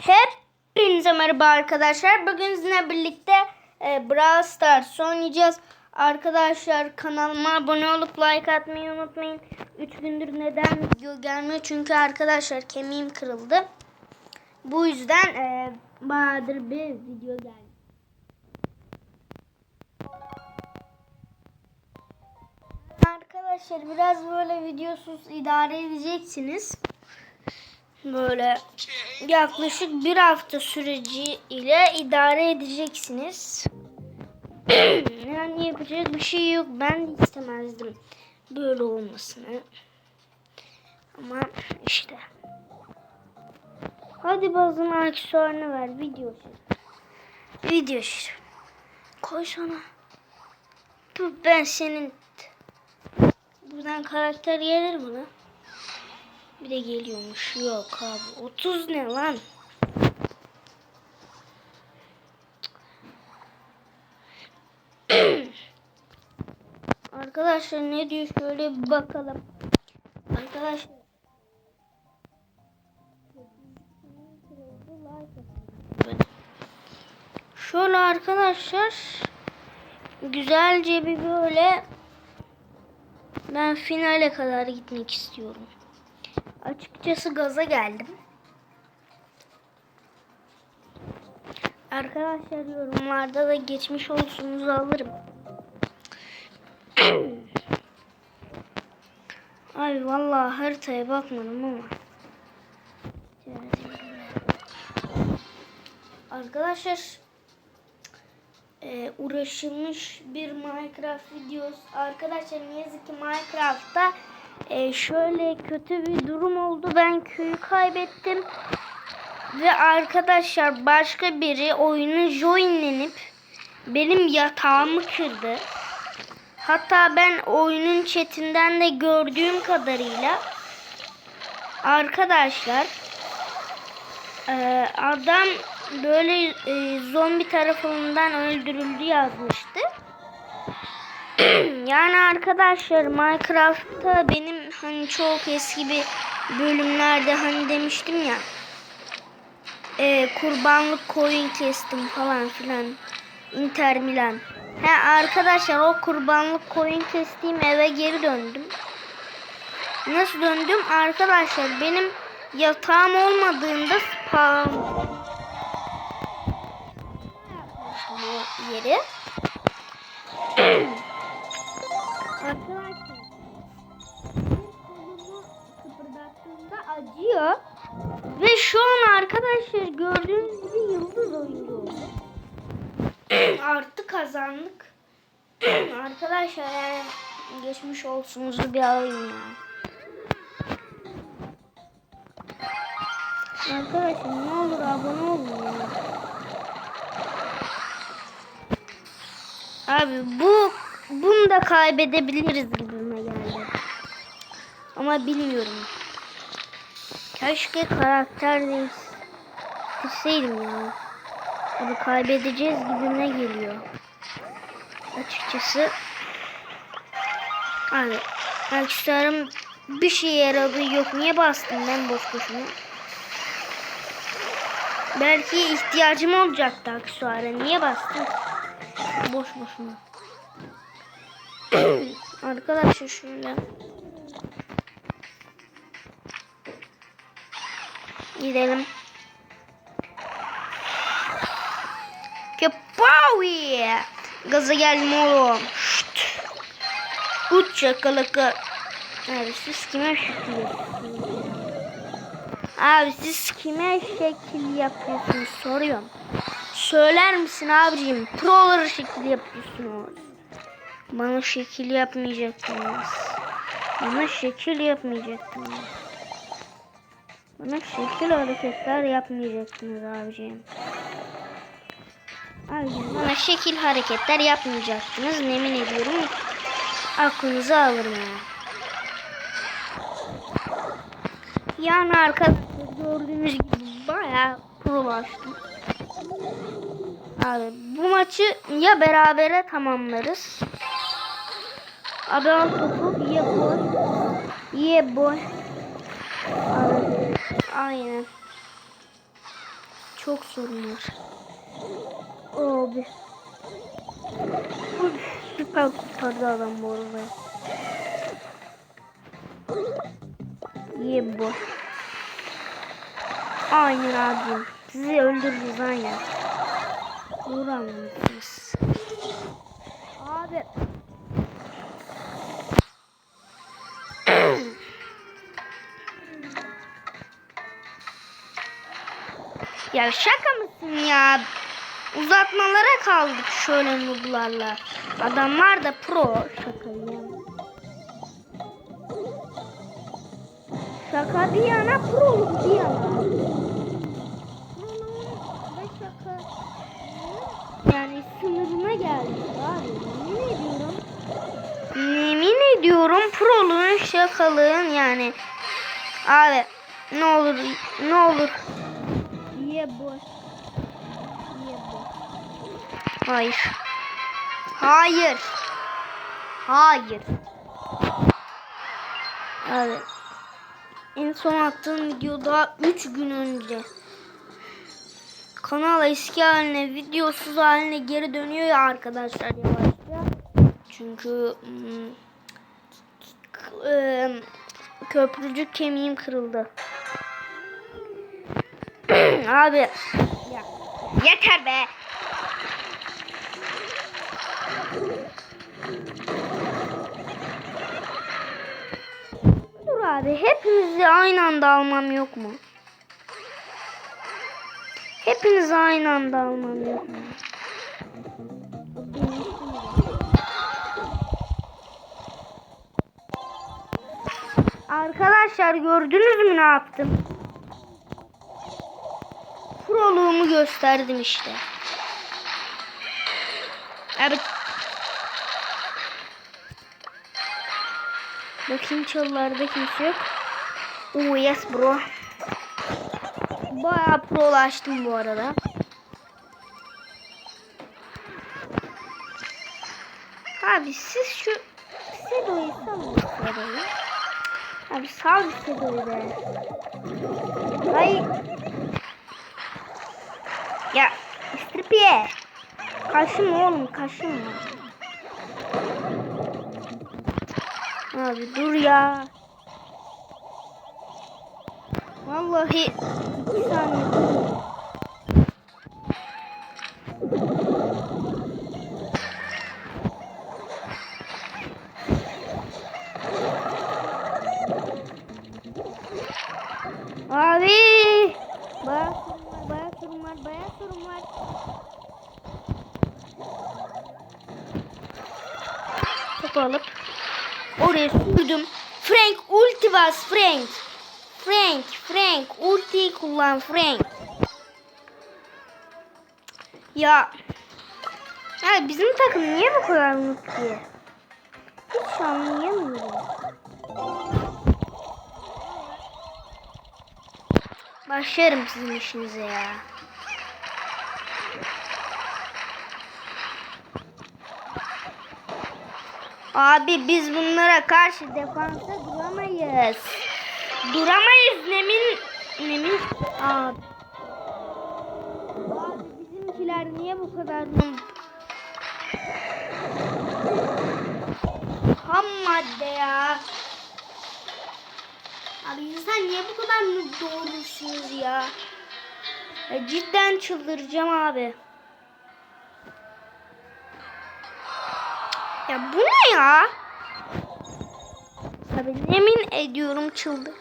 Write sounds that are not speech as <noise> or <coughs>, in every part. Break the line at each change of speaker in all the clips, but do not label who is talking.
Hepinize merhaba arkadaşlar. Bugün sizinle birlikte e, Brawl Stars oynayacağız. Arkadaşlar kanalıma abone olup like atmayı unutmayın. 3 gündür neden video gelmiyor? Çünkü arkadaşlar kemiğim kırıldı. Bu yüzden e, bayağıdır bir video geldi. Arkadaşlar biraz böyle videosuz idare edeceksiniz. Böyle yaklaşık bir hafta süreci ile idare edeceksiniz. <clears throat> yani yapacak bir şey yok. Ben istemezdim böyle olmasını. Ama işte. Hadi bazım aksesuarını ver. Video. Video şir. Koy sana. Dur ben senin Buradan karakter gelir mi lan? Bir de geliyormuş. Yok abi. 30 ne lan? <clears throat> Arkadaşlar ne diyor şöyle bir bakalım. Arkadaşlar. Şöyle arkadaşlar güzelce bir böyle ben finale kadar gitmek istiyorum. Açıkçası gaza geldim. Arkadaşlar yorumlarda da geçmiş olsunuzu alırım. <coughs> Ay vallahi haritaya bakmadım ama. Arkadaşlar e, uğraşılmış bir Minecraft videosu. Arkadaşlar ne yazık ki Minecraft'ta e, şöyle kötü bir durum oldu. Ben köyü kaybettim. Ve arkadaşlar başka biri oyunu joinlenip benim yatağımı kırdı. Hatta ben oyunun chatinden de gördüğüm kadarıyla arkadaşlar e, adam böyle e, zombi tarafından öldürüldü yazmıştı. <clears throat> yani arkadaşlar Minecraft'ta benim hani çok eski bir bölümlerde hani demiştim ya e, kurbanlık koyun kestim falan filan Inter Milan. He arkadaşlar o kurbanlık koyun kestiğim eve geri döndüm. Nasıl döndüm? Arkadaşlar benim yatağım olmadığında spam bu yeri. <clears throat> kolumu kıpırdattığımda acıyor. Ve şu an arkadaşlar gördüğünüz gibi yıldız oyuncu oldu. Artı kazandık. arkadaşlar yani geçmiş olsunuzu bir alayım ya. Arkadaşlar ne olur abone olun ya. Abi bu bunu da kaybedebiliriz geldi. Ama bilmiyorum. Keşke karakter değiştirseydim ya. Abi kaybedeceğiz gibime geliyor. Açıkçası. Abi aksesuarım bir şey yaradı yok. Niye bastım ben boş boşuna? Belki ihtiyacım olacaktı aksesuara. Niye bastım? Boş boşuna. <coughs> Arkadaşlar şöyle. Gidelim. Kepawi. Gaza geldim oğlum. Şşt. Uç çakalaka. Abi siz kime şekil yapıyorsunuz? Abi siz kime şekil yapıyorsunuz soruyorum. Söyler misin abicim? Proları şekil yapıyorsunuz. Bana şekil yapmayacaktınız. Bana şekil yapmayacaktınız. Bana şekil hareketler yapmayacaktınız abicim. Abicim bana şekil hareketler yapmayacaktınız. Yemin ediyorum. Aklınızı alırım ya. Yani arkadaşlar gördüğünüz gibi bayağı prolaştım. Abi bu maçı ya berabere tamamlarız. Abi al topu ye boy. Ye boy. Abi, aynen. çok sorun var. Abi. Süper kurtardı adam bu arada. Ye bu. Aynen abim. Sizi öldürürüz aynen. Anlamışsınız. Abi. Ya şaka mısın ya? Uzatmalara kaldık şöyle nublarla. Adamlar da pro. Şaka ya. Şaka bir yana pro bir yana. Şaka yani sınırına geldik abi. Yemin ediyorum. Yemin ediyorum proluğun şakalığın yani. Abi ne olur ne olur. Ye bu. Ye bu. Hayır. Hayır. Hayır. Abi. En son attığım videoda 3 gün önce. Kanal eski haline, videosuz haline geri dönüyor ya arkadaşlar yavaşça. Çünkü eee, köprücük kemiğim kırıldı. <clears throat> Abi ya, yeter be. Dur abi hepinizi aynı anda almam yok mu? Hepinizi aynı anda almam yok mu? Arkadaşlar gördünüz mü ne yaptım? Proluğumu gösterdim işte. Evet. Bakayım çalılarda kimse yok. Oo yes bro. Bayağı prolaştım bu arada. Abi siz şu Sedo'yu salın Sedo'yu. Abi sal Sedo'yu be. Ay. Ya istripiye. Kaşınma oğlum kaşınma. Abi dur ya. Vallahi iki saniye. Abi. Bayağı sorun var, bayağı sorun var, sorun var. Topu alıp oraya sürdüm. Frank ulti bas Frank. Frank, Frank ultiyi kullan Frank. Ya. Ya bizim takım niye bu kadar mutlu? Hiç anlayamıyorum. Başlarım sizin işinize ya. Abi biz bunlara karşı defansa duramayız. Duramayız Nemin. Nemin. Abi. Abi bizimkiler niye bu kadar? Ham madde ya. Abi insan niye bu kadar doğurmuşsunuz ya? ya? Cidden çıldıracağım abi. Ya bu ne ya? Abi yemin ediyorum çıldıracağım.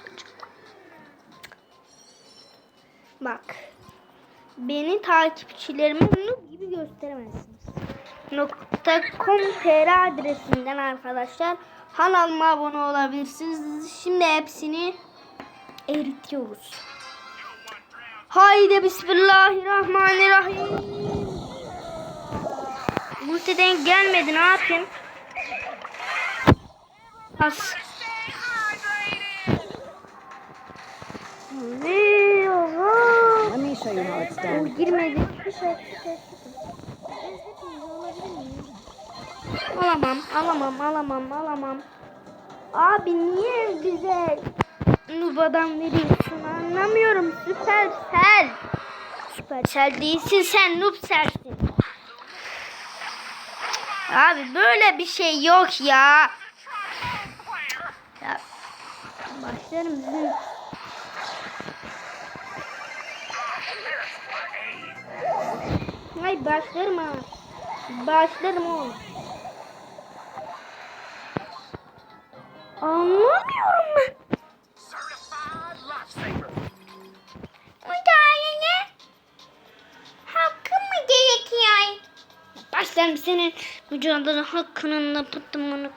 Bak. Beni takipçilerime noob gibi gösteremezsiniz. .com.tr adresinden arkadaşlar kanalıma abone olabilirsiniz. Şimdi hepsini eritiyoruz. Haydi bismillahirrahmanirrahim. Ulti denk gelmedi ne yapayım? As. Ne Allah.
Let me
girmedi. Bir şey. Alamam, alamam, alamam, alamam. Abi niye bize Nuba'dan veriyorsun anlamıyorum. Süpersel. Süper Süpersel değilsin sen noob sersin. Abi böyle bir şey yok ya. Ya başlarım sizin. Ay başlarım ha. Başlarım oğlum. Anlamıyorum ben. Başlarım senin mücadele hakkının da pıttımını.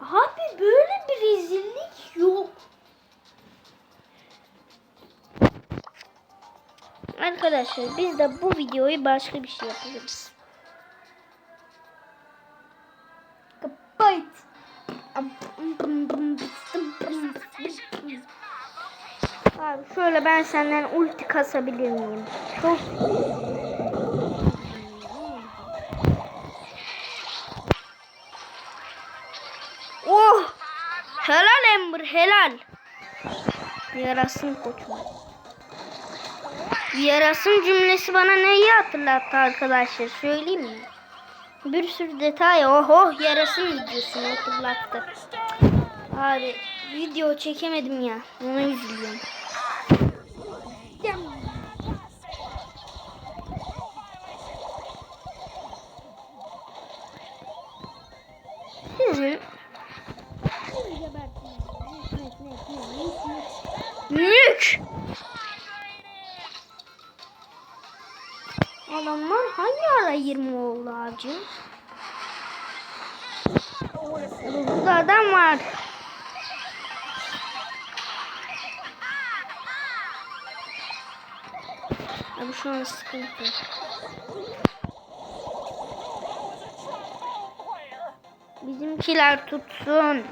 Abi böyle bir rezillik yok. Arkadaşlar biz de bu videoyu başka bir şey yapabiliriz. Kapat. Abi şöyle ben senden ulti kasabilir miyim? Çok Ember helal. Yarasın koçum. Yarasın cümlesi bana neyi hatırlattı arkadaşlar söyleyeyim mi? Bir sürü detay oho yarasın videosunu hatırlattı. Abi video çekemedim ya. Ona üzülüyorum. Sizin Mük. Adamlar hangi ara 20 oldu abicim? Burada adam var. Abi şu an sıkıntı. Bizimkiler tutsun.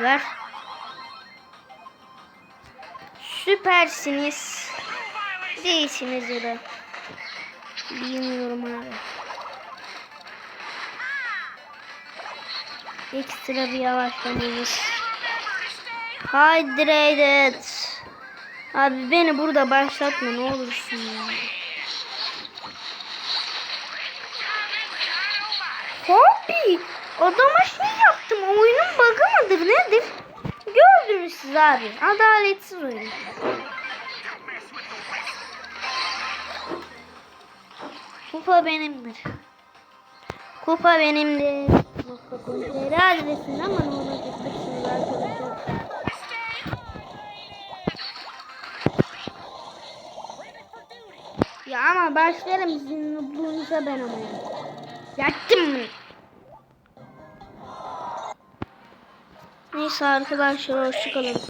Ver. Süpersiniz. Değilsiniz ya da. Bilmiyorum abi. Ekstra bir yavaşlamamız. Hydrated. Abi beni burada başlatma ne olursun ya. Abi adama şey yaptım oyunun bug'ı mıdır nedir? Gördünüz siz abi adaletsiz oyun. Kupa benimdir. Kupa benimdir. Komiseri adresinde ama ne olacak. Ya ama başlarım sizin nubluğunuza ben ama. Yaktım mı? Neyse arkadaşlar hoşçakalın.